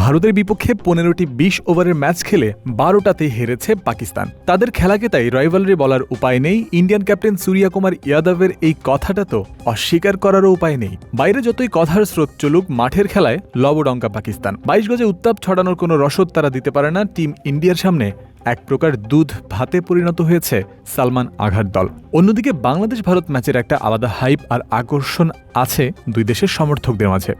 ভারতের বিপক্ষে পনেরোটি বিশ ওভারের ম্যাচ খেলে বারোটাতে হেরেছে পাকিস্তান। তাদের খেলাকে তাই রাইভালরি বলার উপায় নেই। ইন্ডিয়ান ক্যাপ্টেন সূর্যা কুমার ইয়াদবের এই কথাটা তো অস্বীকার করারও উপায় নেই। বাইরে যতই কথার স্রোত চলুক, মাঠের খেলায় লবডঙ্কা পাকিস্তান। বাইশ গজে উত্তাপ ছড়ানোর কোনো রসদ তারা দিতে পারে না। টিম ইন্ডিয়ার সামনে এক প্রকার দুধ ভাতে পরিণত হয়েছে সালমান আঘার দল। অন্যদিকে বাংলাদেশ ভারত ম্যাচের একটা আলাদা হাইপ আর আকর্ষণ আছে দুই দেশের সমর্থকদের মাঝে।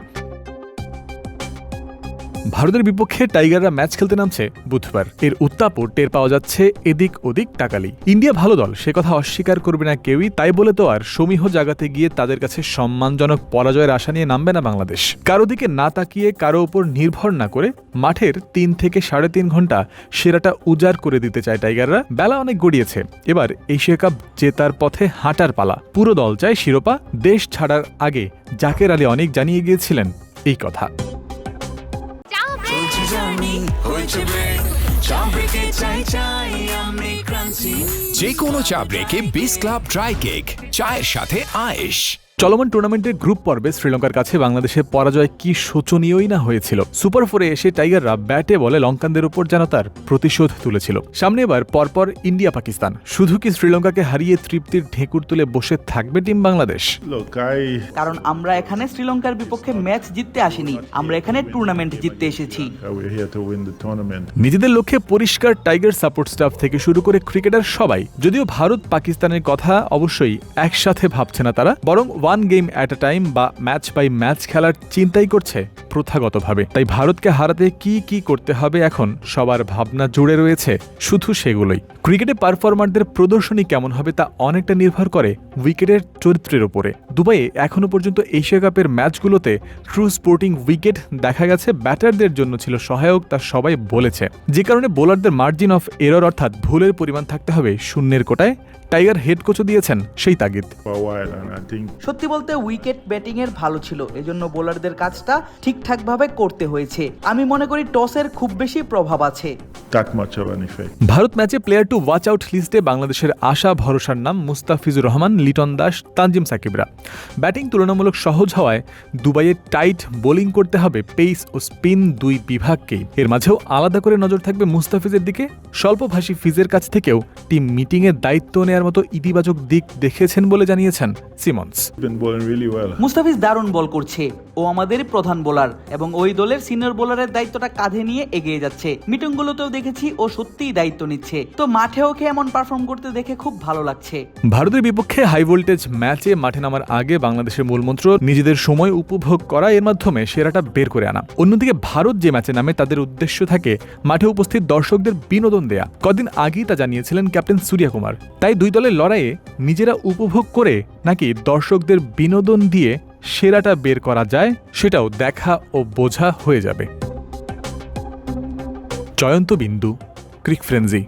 ভারতের বিপক্ষে টাইগাররা ম্যাচ খেলতে নামছে বুধবার। এর উত্তাপও টের পাওয়া যাচ্ছে এদিক ওদিক টাকালি। ইন্ডিয়া ভালো দল, সে কথা অস্বীকার করবে না কেউই, তাই বলে তো আর সমীহ জাগাতে গিয়ে তাদের কাছে সম্মানজনক পরাজয়ের আশা নিয়ে নামবে না বাংলাদেশ। কারও দিকে না তাকিয়ে কারও উপর নির্ভর না করে মাঠের তিন থেকে সাড়ে তিন ঘণ্টা সেরাটা উজাড় করে দিতে চায় টাইগাররা। বেলা অনেক গড়িয়েছে। এবার এশিয়া কাপ জেতার পথে হাঁটার পালা। পুরো দল চায় শিরোপা, দেশ ছাড়ার আগে জাকের আলী অনেক জানিয়ে গিয়েছিলেন এই কথা। চাই চাই যে কোনো চা ব্রেকে বিস ক্লাব ড্রাই কেক চায়ের সাথে আয়েশ। চলমান টুর্নামেন্টের গ্রুপ পর্বে শ্রীলঙ্কার কাছে বাংলাদেশের পরাজয় কি শোচনীয়ই না হয়েছিল। সুপার ফোরে এসে টাইগাররা ব্যাটে বলে লঙ্কানদের উপর যেন তার প্রতিশোধ তুলেছিল। সামনে এবার পরপর ইন্ডিয়া পাকিস্তান শুধু কি শ্রীলঙ্কাকে হারিয়ে তৃপ্তির ঢেকুর তুলে বসে থাকবে টিম বাংলাদেশ? কারণ আমরা এখানে শ্রীলঙ্কার বিপক্ষে ম্যাচ জিততে আসিনি। আমরা এখানে টুর্নামেন্ট জিততে এসেছি। Uh. নিজেদের লক্ষ্যে পরিষ্কার টাইগার সাপোর্ট স্টাফ থেকে শুরু করে ক্রিকেটার সবাই। যদিও ভারত পাকিস্তানের কথা অবশ্যই একসাথে ভাবছে না তারা বরং one game at a time বা ম্যাচ বাই ম্যাচ খেলার চিন্তাই করছে প্রথাগতভাবে। তাই ভারতকে হারাতে কি কি করতে হবে এখন সবার ভাবনা জুড়ে রয়েছে শুধু সেগুলোই। ক্রিকেটে পারফরমারদের প্রদর্শনী কেমন হবে তা অনেকটা নির্ভর করে উইকেটের চরিত্রের উপরে। দুবাইয়ে এখনও পর্যন্ত এশিয়া কাপের ম্যাচগুলোতে ট্রু স্পোর্টিং উইকেট দেখা গেছে, ব্যাটারদের জন্য ছিল সহায়ক তা সবাই বলেছে। যে কারণে বোলারদের মার্জিন অফ এরর অর্থাৎ ভুলের পরিমাণ থাকতে হবে শূন্যের কোটায়। টাইগার হেড কোচও দিয়েছেন সেই তাগিদ। সত্যি বলতে উইকেট ব্যাটিং এর ভালো ছিল এজন্য বোলারদের কাজটা ঠিকঠাকভাবে করতে হয়েছে। আমি মনে করি টসের খুব বেশি প্রভাব আছে. ভারত ম্যাচে প্লেয়ার টু ওয়াচ আউট লিস্টে বাংলাদেশের আশা ভরসার নাম মুস্তাফিজুর রহমান লিটন দাস তানজিম সাকিবরা। ব্যাটিং তুলনামূলক সহজ হওয়ায় দুবাইয়ে টাইট বোলিং করতে হবে পেস ও স্পিন দুই বিভাগকেই এর মাঝেও আলাদা করে নজর থাকবে মুস্তাফিজের দিকে। স্বল্পভাষী ফিজের কাছ থেকেও টিম মিটিংয়ের দায়িত্ব নেয়ার মতো ইতিবাচক দিক দেখেছেন বলে জানিয়েছেন সিমন্স. মুস্তাফিজ দারুণ বল করছে। ও আমাদের প্রধান বোলার এবং ওই দলের সিনিয়র বোলারের দায়িত্বটা কাঁধে নিয়ে এগিয়ে যাচ্ছে। মিটিংগুলোতেও দেখেছি ও সত্যিই দায়িত্ব নিচ্ছে। তো মাঠে ওকে এমন পারফর্ম করতে দেখে খুব ভালো লাগছে। ভারতের বিপক্ষে হাই ভোল্টেজ ম্যাচে মাঠে নামার আগে বাংলাদেশের মূলমন্ত্র নিজেদের সময় উপভোগ করা এর মাধ্যমে সেরাটা বের করে আনা। অন্যদিকে ভারত যে ম্যাচে নামে তাদের উদ্দেশ্য থাকে মাঠে উপস্থিত দর্শকদের বিনোদন দেয়া। কদিন আগেই তা জানিয়েছিলেন ক্যাপ্টেন সূর্যা কুমার তাই দুই দলের লড়াইয়ে নিজেরা উপভোগ করে নাকি দর্শকদের বিনোদন দিয়ে সেরাটা বের করা যায়, সেটাও দেখা ও বোঝা হয়ে যাবে। জয়ন্ত বিন্দু, ক্রিক ফ্রেন্সি।